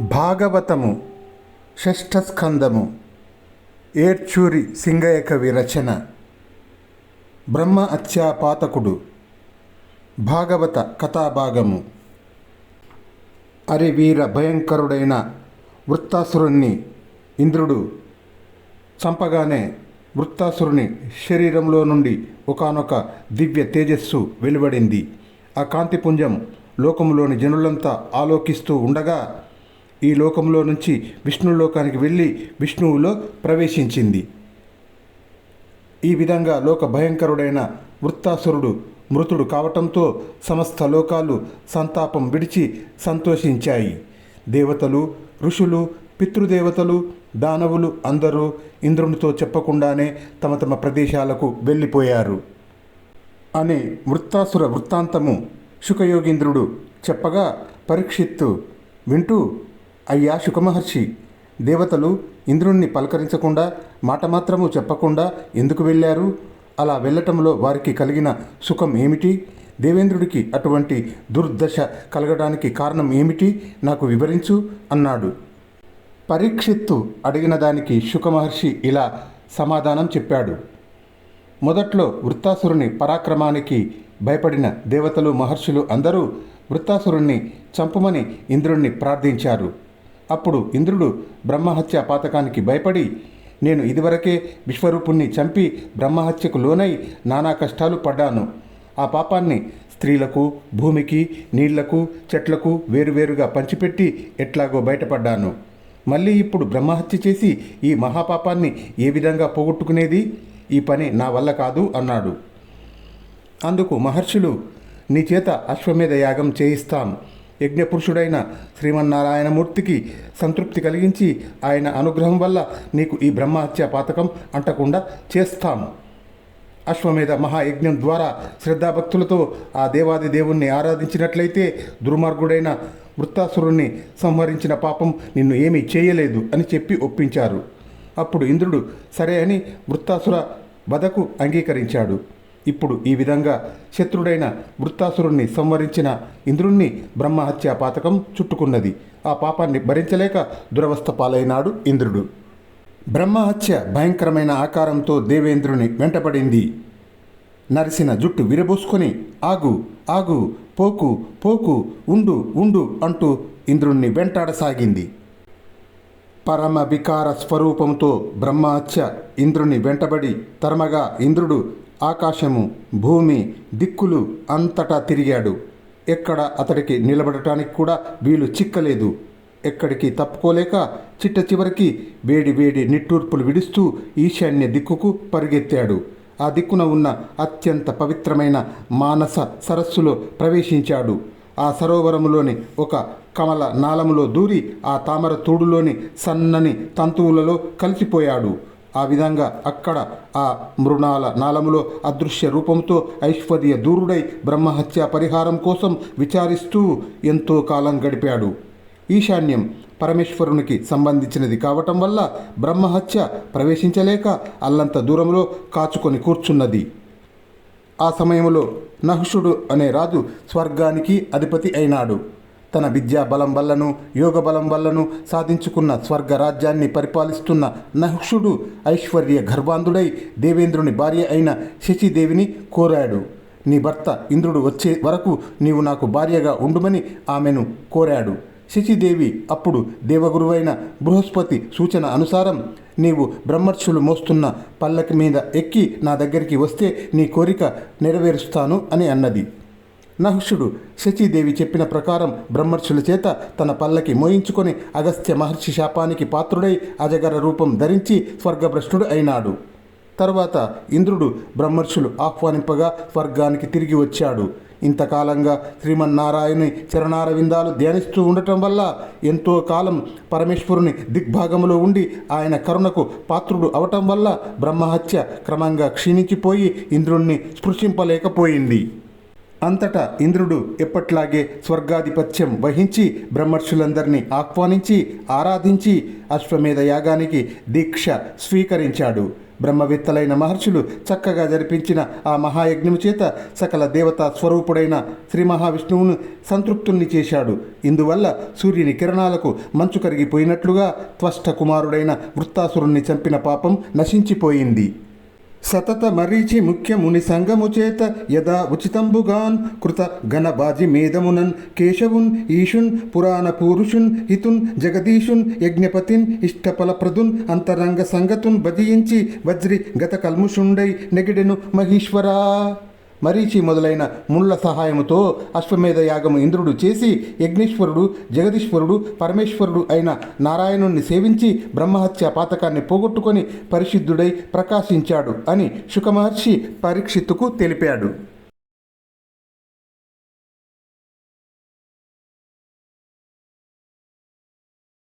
భాగవతము షష్ఠస్కందము ఏడ్చూరి సింగయ్య కవి రచన బ్రహ్మ అత్యాపాతకుడు భాగవత కథాభాగము. అరి వీర భయంకరుడైన వృత్తాసురుణ్ణి ఇంద్రుడు చంపగానే వృత్తాసురుని శరీరంలో నుండి ఒకానొక దివ్య తేజస్సు వెలువడింది. ఆ కాంతిపుంజం లోకములోని జనులంతా ఆలోకిస్తూ ఉండగా ఈ లోకంలో నుంచి విష్ణులోకానికి వెళ్ళి విష్ణువులో ప్రవేశించింది. ఈ విధంగా లోక భయంకరుడైన వృత్తాసురుడు మృతుడు కావటంతో సమస్త లోకాలు సంతాపం విడిచి సంతోషించాయి. దేవతలు ఋషులు పితృదేవతలు దానవులు అందరూ ఇంద్రునితో చెప్పకుండానే తమ తమ ప్రదేశాలకు వెళ్ళిపోయారు. అనే వృత్తాసుర వృత్తాంతము శుకయోగీంద్రుడు చెప్పగా పరీక్షిత్తు వింటూ అయ్యా శుకమహర్షి దేవతలు ఇంద్రుణ్ణి పలకరించకుండా మాట మాత్రము చెప్పకుండా ఎందుకు వెళ్ళారు? అలా వెళ్ళటంలో వారికి కలిగిన సుఖం ఏమిటి? దేవేంద్రుడికి అటువంటి దుర్దశ కలగడానికి కారణం ఏమిటి? నాకు వివరించు అన్నాడు. పరీక్షిత్తు అడిగిన దానికి శుకమహర్షి ఇలా సమాధానం చెప్పాడు. మొదట్లో వృత్తాసురుని పరాక్రమానికి భయపడిన దేవతలు మహర్షులు అందరూ వృత్తాసురుణ్ణి చంపమని ఇంద్రుణ్ణి ప్రార్థించారు. అప్పుడు ఇంద్రుడు బ్రహ్మహత్య పాతకానికి భయపడి నేను ఇదివరకే విశ్వరూపుణ్ణి చంపి బ్రహ్మహత్యకు లోనై నానా కష్టాలు పడ్డాను. ఆ పాపాన్ని స్త్రీలకు భూమికి నీళ్ళకు చెట్లకు వేరువేరుగా పంచిపెట్టి ఎట్లాగో బయటపడ్డాను. మళ్ళీ ఇప్పుడు బ్రహ్మహత్య చేసి ఈ మహాపాపాన్ని ఏ విధంగా పోగొట్టుకునేది? ఈ పని నా వల్ల కాదు అన్నాడు. అందుకు మహర్షులు నీ చేత అశ్వమేధ యాగం చేయిస్తాం. యజ్ఞపురుషుడైన శ్రీమన్నారాయణమూర్తికి సంతృప్తి కలిగించి ఆయన అనుగ్రహం వల్ల నీకు ఈ బ్రహ్మహత్య పాతకం అంటకుండా చేస్తాం అశ్వమేధ మహాయజ్ఞం ద్వారా శ్రద్ధాభక్తులతో ఆ దేవాది దేవుణ్ణి ఆరాధించినట్లయితే దుర్మార్గుడైన వృత్తాసురుణ్ణి సంహరించిన పాపం నిన్ను ఏమీ చేయలేదు అని చెప్పి ఒప్పించారు. అప్పుడు ఇంద్రుడు సరే అని వృత్తాసుర వధకు అంగీకరించాడు. ఇప్పుడు ఈ విధంగా శత్రుడైన వృత్తాసురుణ్ణి సంవరించిన ఇంద్రుణ్ణి బ్రహ్మహత్య పాతకం చుట్టుకున్నది. ఆ పాపాన్ని భరించలేక దురవస్థ పాలైనాడు ఇంద్రుడు. బ్రహ్మహత్య భయంకరమైన ఆకారంతో దేవేంద్రుని వెంటపడింది. నరిసిన జుట్టు విరబోసుకొని ఆగు ఆగు పోకు పోకు ఉండు ఉండు అంటూ ఇంద్రుణ్ణి వెంటాడసాగింది. పరమ వికార స్వరూపంతో బ్రహ్మహత్య ఇంద్రుని వెంటబడి తరమగా ఇంద్రుడు ఆకాశము భూమి దిక్కులు అంతటా తిరిగాడు. ఎక్కడ అతడికి నిలబడటానికి కూడా వీలు చిక్కలేదు. ఎక్కడికి తప్పుకోలేక చిట్ట చివరికి వేడి వేడి నిట్టూర్పులు విడుస్తూ ఈశాన్య దిక్కుకు పరిగెత్తాడు. ఆ దిక్కున ఉన్న అత్యంత పవిత్రమైన మానస సరస్సులో ప్రవేశించాడు. ఆ సరోవరములోని ఒక కమల నాళములో దూరి ఆ తామర తూడులోని సన్నని తంతువులలో కలిసిపోయాడు. ఆ విధంగా అక్కడ ఆ మృణాల నాళములో అదృశ్య రూపంతో ఐశ్వర్య దూరుడై బ్రహ్మహత్య పరిహారం కోసం విచారిస్తూ ఎంతో కాలం గడిపాడు. ఈశాన్యం పరమేశ్వరునికి సంబంధించినది కావటం వల్ల బ్రహ్మహత్య ప్రవేశించలేక అల్లంత దూరంలో కాచుకొని కూర్చున్నది. ఆ సమయంలో నహుషుడు అనే రాజు స్వర్గానికి అధిపతి అయినాడు. తన విద్యా బలం వల్లను యోగ బలం వల్లను సాధించుకున్న స్వర్గ రాజ్యాన్ని పరిపాలిస్తున్న నహుషుడు ఐశ్వర్య గర్వాంధుడై దేవేంద్రుని భార్య అయిన శశిదేవిని కోరాడు. నీ భర్త ఇంద్రుడు వచ్చే వరకు నీవు నాకు భార్యగా ఉండుమని ఆమెను కోరాడు. శశిదేవి అప్పుడు దేవగురువైన బృహస్పతి సూచన అనుసారం నీవు బ్రహ్మర్షులు మోస్తున్న పల్లకి మీద ఎక్కి నా దగ్గరికి వస్తే నీ కోరిక నెరవేరుస్తాను అని అన్నది. నహుషుడు శచీదేవి చెప్పిన ప్రకారం బ్రహ్మర్షుల చేత తన పల్లకి మోయించుకొని అగస్త్య మహర్షి శాపానికి పాత్రుడై అజగర రూపం ధరించి స్వర్గభ్రష్టుడు అయినాడు. తర్వాత ఇంద్రుడు బ్రహ్మర్షులు ఆహ్వానింపగా స్వర్గానికి తిరిగి వచ్చాడు. ఇంతకాలంగా శ్రీమన్నారాయణి చరణారవిందాలు ధ్యానిస్తూ ఉండటం వల్ల ఎంతో కాలం పరమేశ్వరుని దిగ్భాగములో ఉండి ఆయన కరుణకు పాత్రుడు అవటం వల్ల బ్రహ్మహత్య క్రమంగా క్షీణించిపోయి ఇంద్రుణ్ణి స్పృశింపలేకపోయింది. అంతటా ఇంద్రుడు ఎప్పట్లాగే స్వర్గాధిపత్యం వహించి బ్రహ్మర్షులందరినీ ఆహ్వానించి ఆరాధించి అశ్వమేధ యాగానికి దీక్ష స్వీకరించాడు. బ్రహ్మవేత్తలైన మహర్షులు చక్కగా జరిపించిన ఆ మహాయజ్ఞము చేత సకల దేవతా స్వరూపుడైన శ్రీ మహావిష్ణువును సంతృప్తుణ్ణి చేశాడు. ఇందువల్ల సూర్యుని కిరణాలకు మంచు కరిగిపోయినట్లుగా త్వష్ట కుమారుడైన వృత్తాసురుణ్ణి చంపిన పాపం నశించిపోయింది. సతత మరీచి ముఖ్య ముని సంగము చేత యదా ఉచితంబుగాన్ కృత ఘనబాజి మేధమునన్ కేశవున్ ఈశున్ పురాణ పూరుషున్ హితున్ జగదీశున్ యజ్ఞపతిన్ ఇష్టఫల ప్రదున్ అంతరంగ సంగతున్ భజించి వజ్రి గత కల్ముషుండై నెగిడెను మహీశ్వరా. మరీచి మొదలైన ముళ్ళ సహాయముతో అశ్వమేధ యాగము ఇంద్రుడు చేసి యజ్ఞేశ్వరుడు జగదీశ్వరుడు పరమేశ్వరుడు అయిన నారాయణుణ్ణి సేవించి బ్రహ్మహత్య పాతకాన్ని పోగొట్టుకొని పరిశుద్ధుడై ప్రకాశించాడు అని శుకమహర్షి పరీక్షిత్తుకు తెలిపాడు.